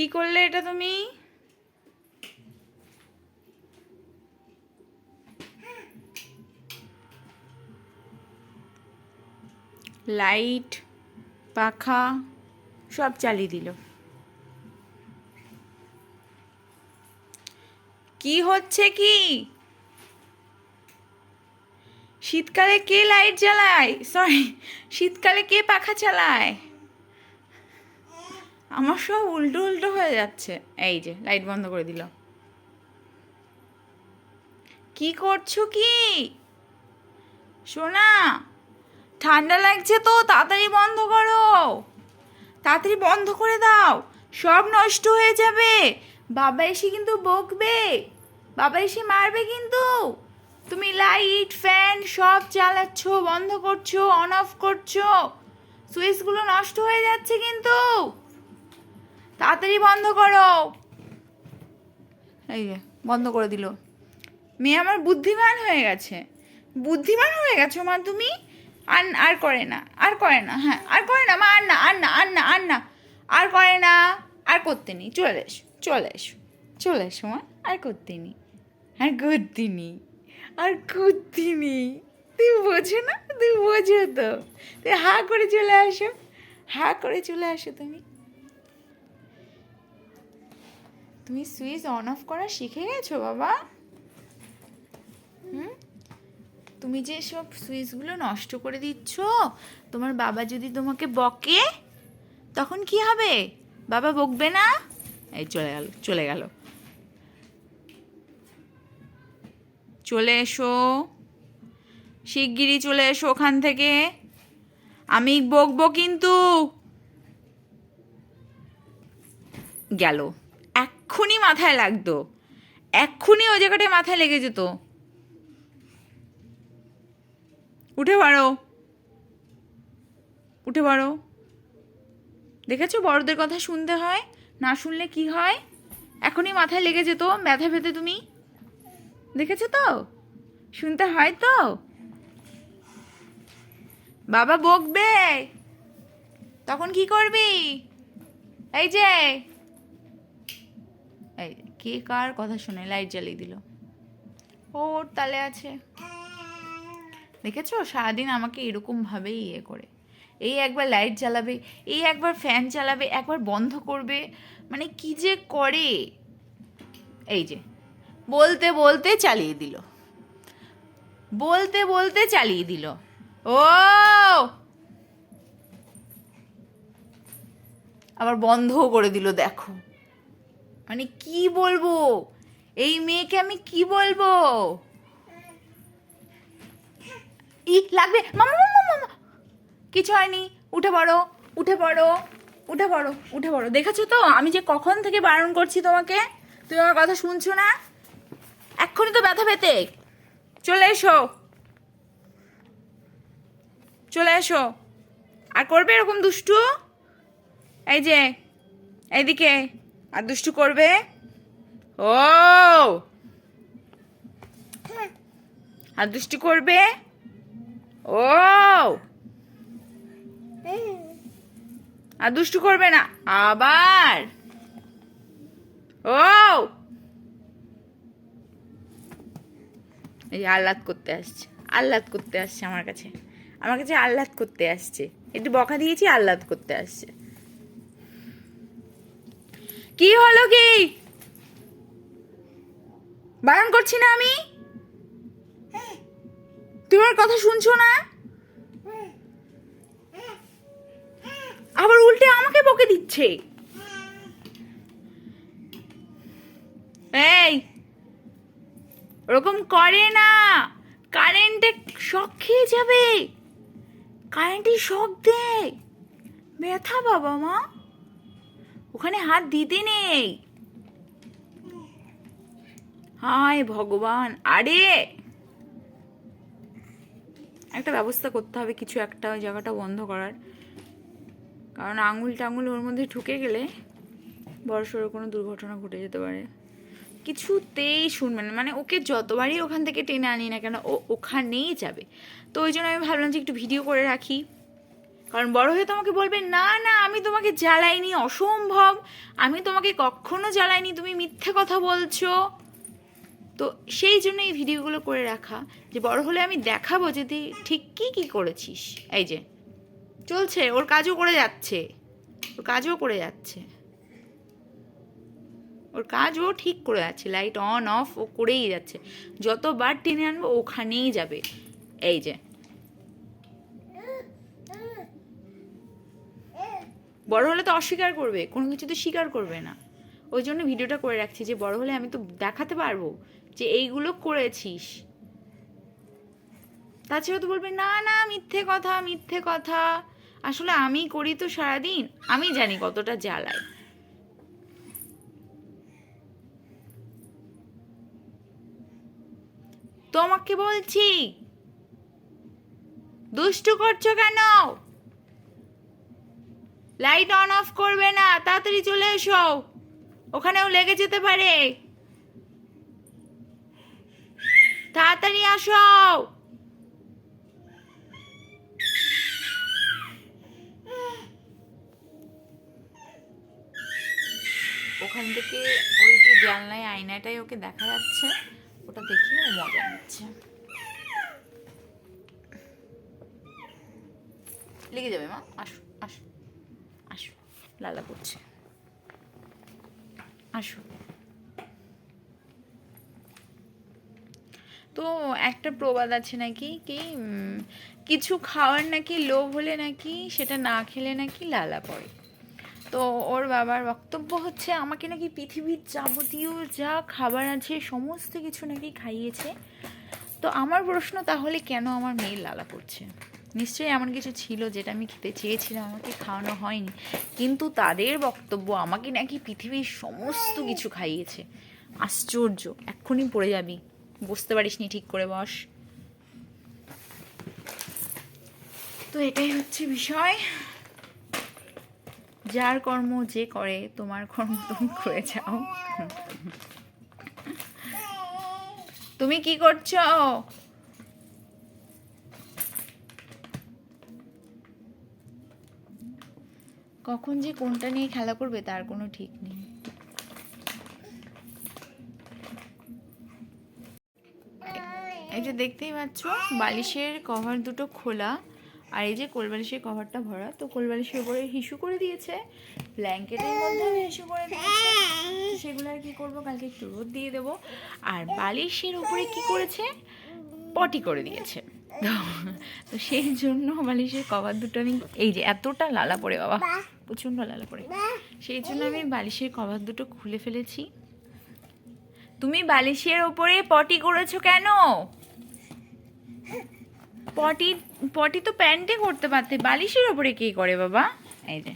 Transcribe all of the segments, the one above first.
কি করলে এটা তুমি? লাইট, পাখা, সব চালিয়ে দিল। কি হচ্ছে কি? শীতকালে কে লাইট জ্বালায়? সরি শীতকালে কে পাখা চালায়? আমার সব উল্টো উল্টো হয়ে যাচ্ছে। এই যে লাইট বন্ধ করে দিল। কি করছ কি? সোনা, ঠান্ডা লাগছে তো, তাড়াতাড়ি বন্ধ করো। তাড়াতাড়ি বন্ধ করে দাও। সব নষ্ট হয়ে যাবে। বাবা এসে কিন্তু বকবে। বাবা এসে মারবে কিন্তু। তুমি লাইট ফ্যান সব চালাচ্ছ, বন্ধ করছ অন অফ করছ। সুইচগুলো নষ্ট হয়ে যাচ্ছে কিন্তু। তাড়াতাড়ি বন্ধ করো। এই যে, বন্ধ করে দিল। মেয়ে আমার বুদ্ধিমান হয়ে গেছে। বুদ্ধিমান হয়ে গেছো মা তুমি? আর আর করে না, আর করে না হ্যাঁ আর করে না মা, আর না আর না আর না আর না। আর করে না, আর করতে নি চলে এসো চলে এসো চলে এসো মা, আর করতে নি আর করতে নি আর করতে নি তুই বোঝো না তুই বোঝো তো। তুই হা করে চলে আসো, হা করে চলে আসো তুমি। তুমি সুইচ অন অফ করা শিখে গেছো, বাবা? হুম? তুমি যে সব সুইচগুলো নষ্ট করে দিচ্ছ, তোমার বাবা যদি তোমাকে বকে, তখন কি হবে? বাবা বকবে না? এই চলে গেল চলে গেল। চলে এসো। শিগগিরই চলে এসো ওখান থেকে। আমি বকবো কিন্তু। গেল। এক্ষুনি মাথায় লাগতো। এক্ষুনি ওই জায়গাটায় মাথায় লেগে যেত। উঠে পারো উঠে পারো দেখেছ? বড়দের কথা শুনতে হয়, না শুনলে কি হয়? এখনই মাথায় লেগে যেত, ব্যথা পেতে তুমি। দেখেছ তো? শুনতে হয় তো? বাবা বকবে। তখন কি করবি? এই যে। কে কার কথা শুনে লাইট জ্বালিয়ে দিল। ওর তালে আছে। দেখেছ? সারাদিন আমাকে এরকমভাবেই ইয়ে করে। এই একবার লাইট জ্বালাবে, এই একবার ফ্যান চালাবে, একবার বন্ধ করবে মানে কি যে করে? এই যে, বলতে বলতে চালিয়ে দিল। বলতে বলতে চালিয়ে দিল। ও! আবার বন্ধও করে দিল, দেখো। মানে কি বলব? এই মেয়েকে আমি কি বলব? ই, লাগবে। মামা মামা কিছু হয়নি। উঠে পড়ো উঠে পড়ো উঠে পড়ো উঠে পড়ো। দেখেছ তো? আমি যে কখন থেকে বারণ করছি তোমাকে, তুমি আমার কথা শুনছো না? এক্ষুনি তো ব্যথা পেতে। চলে এসো। চলে এসো। আর করবে এরকম দুষ্টু? এই যে, এইদিকে। আর দুষ্টু করবে? ও! আর দুষ্টু করবে? ও! আর দুষ্টু করবে না, আবার? ও! এই আহ্লাদ করতে আসছে, আহ্লাদ করতে আসছে আমার কাছে। আমার কাছে আহ্লাদ করতে আসছে। একটু বকা দিয়েছি, আহ্লাদ করতে আসছে। কি হলো কি? বারণ করছি না আমি? তোমার কথা শুনছো না? আবার উল্টে আমাকে বকে দিচ্ছে। এই, ওরকম করে না। কারেন্টে শখ খেয়ে যাবে। কারেন্টে শখ দেয় ব্যথা বাবা মা। ওখানে হাত দিতে নেই। হায় ভগবান। আরে! একটা ব্যবস্থা করতে হবে কিছু একটা ওই জায়গাটা বন্ধ করার। কারণ আঙুল টাঙুল ওর মধ্যে ঢুকে গেলে বড় সড়ো কোনো দুর্ঘটনা ঘটে যেতে পারে। কিছুতেই শুনবে না। মানে ওকে যতবারই ওখান থেকে টেনে আনি না কেন, ও ওখানেই যাবে। তো ওই জন্য আমি ভাবলাম যে একটু ভিডিও করে রাখি। কারণ বড় হয়ে তোমাকে বলবে না না, আমি তোমাকে জ্বালাইনি, অসম্ভব। আমি তোমাকে কখনো জ্বালাইনি, তুমি মিথ্যে কথা বলছো। তো সেই জন্য এই ভিডিওগুলো করে রাখা, যে বড় হলে আমি দেখাবো যে তুই ঠিক কী কী করেছিস। এই যে, চলছে, ওর কাজও করে যাচ্ছে। ওর কাজও করে যাচ্ছে। ওর কাজ ও ঠিক করে যাচ্ছে, লাইট অন, অফ, ও করেই যাচ্ছে। যতবার টেনে আনব, ওখানেই যাবে। এই যে বড় হলে তো অস্বীকার করবে, কোনো কিছু তো স্বীকার করবে না। ওই জন্য ভিডিওটা করে রাখছি যে বড় হলে আমি তো দেখাতে পারব যে এইগুলো করেছিস। তাছাড়া তো বলবে, না না, মিথ্যে কথা মিথ্যে কথা। আসলে আমি করি তো সারাদিন, আমি জানি কতটা জ্বালায়। তোমাকে বলছি, দুষ্টু করছ কেন? লাইট অন অফ করবে না, তাড়াতাড়ি চলে এসো। ওখানেও লেগে যেতে পারে। তাড়াতাড়ি আসো। ওখান থেকে ওই যে জানলায় আয়নাটাই ওকে দেখা যাচ্ছে, ওটা দেখে ও মজা নিচ্ছে। লেগে যাবে মা, আসো। লালা করছে। আসো। তো একটা প্রবাদ আছে নাকি কি কিছু খাওয়ার নাকি লোভ হলে নাকি সেটা না খেলে নাকি লালা পড়ে। তো ওর বাবার বক্তব্য হচ্ছে, আমাকে নাকি পৃথিবীর যাবতীয় যা খাবার আছে, সমস্ত কিছু নাকি খাইয়েছে। তো আমার প্রশ্ন, তাহলে কেন আমার মেয়ের লালা পড়ছে? নিশ্চয়ই এমন কিছু ছিল যেটা আমি খেতে চেয়েছিলাম, আমাকে খাওয়ানো হয়নি। কিন্তু তাদের বক্তব্য আমাকে নাকি পৃথিবীর সমস্ত কিছু খাইয়েছে। আশ্চর্য, এক্ষুনি পড়ে যাবি। বসতে পারিসনি ঠিক করে, বস। তো এটাই হচ্ছে বিষয়। যার কর্ম যে করে, তোমার কর্ম তুমি করে যাও। তুমি কি করছ? কখন যে কোনটা নিয়ে খেলা করবে তার কোনো ঠিক নেই। এই যে দেখতেই পাচ্ছ, বালিশের কভার দুটো খোলা, আর এই যে কোলবালিশের কভারটা ভরা, তো কোলবালিশের উপরে হিসু করে দিয়েছে ব্ল্যাঙ্কেটের মধ্যে হিসু করে দিয়েছে সেগুলো আর কি করব, কালকে একটু রোদ দিয়ে দেবো, আর বালিশের উপরে কি করেছে? পটি করে দিয়েছে। তো- সেই জন্য বালিশের কভার দুটো আমি এই যে এতটা লালা পড়ে বাবা প্রচণ্ড লালা পড়ে সেই জন্য আমি বালিশের কভার দুটো খুলে ফেলেছি। তুমি বালিশের ওপরে পটি করেছ কেন? পটি পটি তো প্যান্টে করতে পারতে। বালিশের ওপরে কে করে বাবা? এই যে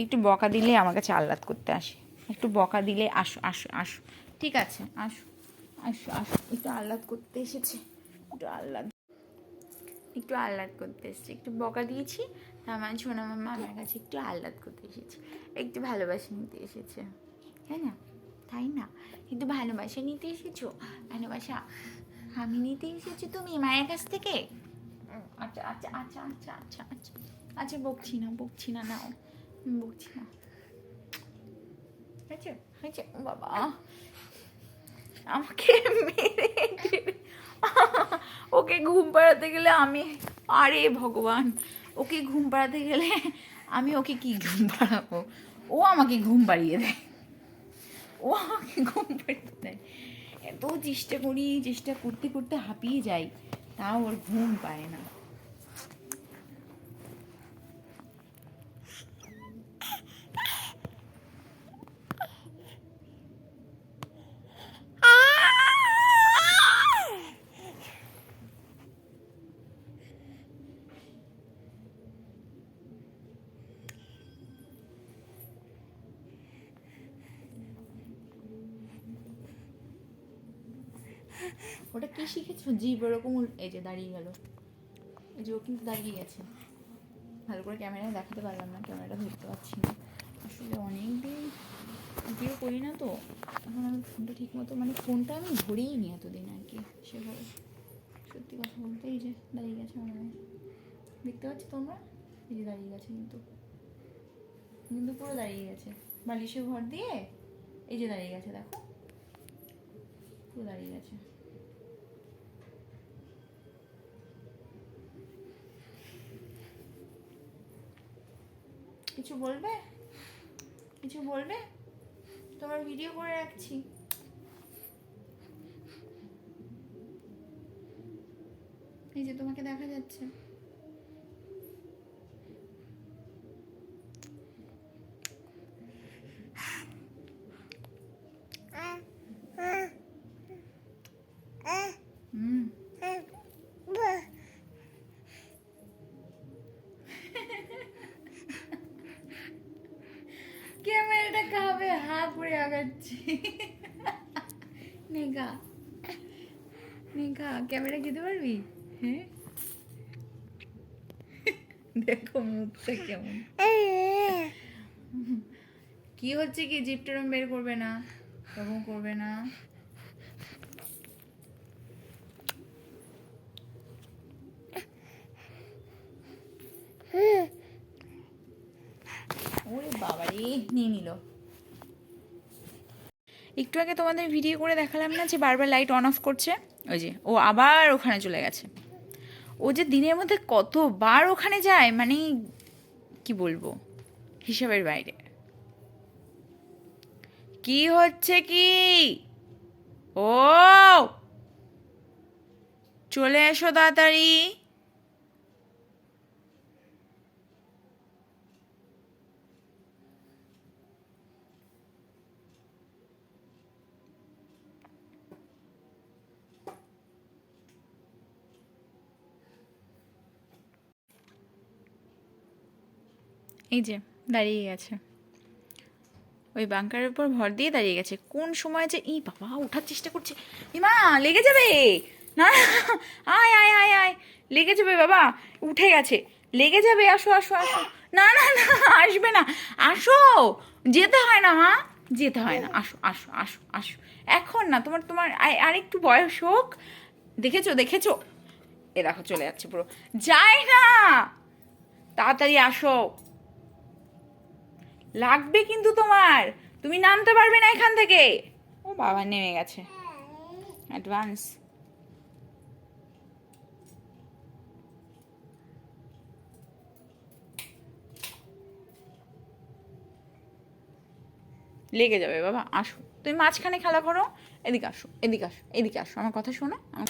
একটু বকা দিলে আমার কাছে আহ্লাদ করতে আসে। একটু বকা দিলে আসো আসো আসো। ঠিক আছে আসো আসো আসো। একটু আহ্লাদ করতে এসেছে। একটু আহ্লাদ। একটু আহ্লাদ করতে এসেছে। একটু বকা দিয়েছি, তার মানে সোনা মামা আমার কাছে একটু আহ্লাদ করতে এসেছে। একটু ভালোবাসা নিতে এসেছে, তাই না? তাই না? কিন্তু ভালোবাসা নিতে এসেছ? ভালোবাসা আমি নিতে এসেছি তুমি মায়ের কাছ থেকে? আচ্ছা আচ্ছা আচ্ছা আচ্ছা আচ্ছা আচ্ছা আচ্ছা বকছি না বকছি না, নাও। বকছি না। হয়েছে? হয়েছে? বাবা, আমাকে মেরে। ওকে ঘুম পাড়াতে গেলে আমি, আরে ভগবান, ওকে ঘুম পাড়াতে গেলে আমি ওকে কি ঘুম পাড়াবো? ও আমাকে ঘুম পাড়িয়ে দেয়। ও আমাকে ঘুম পাড়িয়ে দেয়। এত চেষ্টা করি, চেষ্টা করতে করতে হাঁপিয়ে যাই, তাও ওর ঘুম পায় না। ওটা কি শিখেছো? জীব ওরকম এই যে দাঁড়িয়ে গেল। এই যে ও কিন্তু দাঁড়িয়ে গেছে। ভালো করে ক্যামেরায় দেখাতে পারলাম না, ক্যামেরাটা ধরতে পারছি না। আসলে অনেক দিন ভিডিও করি না তো, এখন আমি ফোনটা ঠিক মতো মানে ফোনটা আমি ধরেই নি এতদিন আর কি। সেভাবে সত্যি কথা বলতে এই যে দাঁড়িয়ে গেছে মনে দেখতে পাচ্ছ তোমরা? এই যে দাঁড়িয়ে গেছে কিন্তু। কিন্তু পুরো দাঁড়িয়ে গেছে। বালিশে ঘর দিয়ে এই যে দাঁড়িয়ে গেছে, দেখো। পুরো দাঁড়িয়ে গেছে। কিছু বলবে? কিছু বলবে? তোমার ভিডিও করে রাখছি। এই যে তোমাকে দেখা যাচ্ছে। করে আগাচ্ছি। নেগা নেগা ক্যামেরা খেতে পারবি? হ্যাঁ। দেখো মুখটা কেমন। কি হচ্ছে কি? জিপটারম বের করবে না। এরকম করবে না। ওরে বাবারে, নিয়ে নিল। একটু আগে তোমাদের ভিডিও করে দেখালাম না যে বারবার লাইট অন অফ করছে? ওই যে, ও আবার ওখানে চলে গেছে। ও যে দিনের মধ্যে কতবার ওখানে যায় মানে কি বলব? হিসাবের বাইরে। কি হচ্ছে কি? ও! চলে এসো তাড়াতাড়ি। এই যে, দাঁড়িয়ে গেছে। ওই বাঙ্কারের উপর ভর দিয়ে দাঁড়িয়ে গেছে। কোন সময় যে ই বাবা, ওঠার চেষ্টা করছে। ইমা, লেগে যাবে। না আয় আয় আয় আয়। লেগে যাবে বাবা, উঠে গেছে। লেগে যাবে, আসো আসো আসো। না না না, আসবে না। আসো। যেতে হয় না, মা। যেতে হয় না। আসো আসো আসো আসো। এখন না, তোমার তোমার আর একটু বয়স হোক। দেখেছ দেখেছ? এ দেখো, চলে যাচ্ছে পুরো। যায় না। তাড়াতাড়ি আসো। লাগবে কিন্তু তোমার। তুমি নামতে পারবে না এখান থেকে। ও বাবা, নেমে গেছে। অ্যাডভান্স লেগে যাবে বাবা, আসো। তুমি মাঝখানে খেলা করো, এদিকে আসো এদিকে আসো এদিকে আসো। আমার কথা শোনো, আমার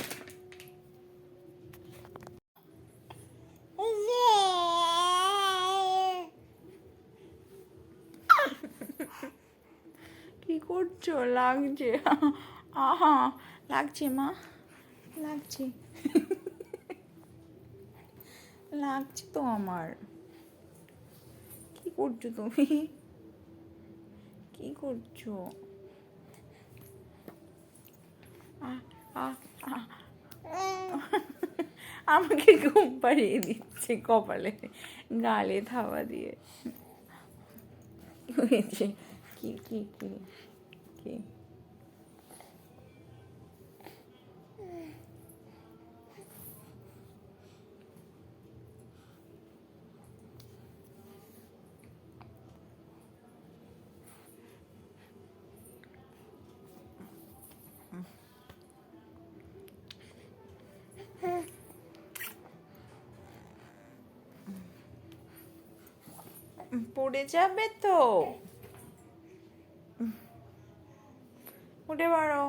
করছ লাগছে। আহা, লাগছে মা। লাগছে। লাগছে তো আমার। কি করছ তুমি? কি করছ। আমাকে ঘুম পাড়িয়ে দিচ্ছে কপালে, গালে থাবা দিয়ে। হয়েছে। কি কি কি? কি পড়ে যাবে তো উঠে পারো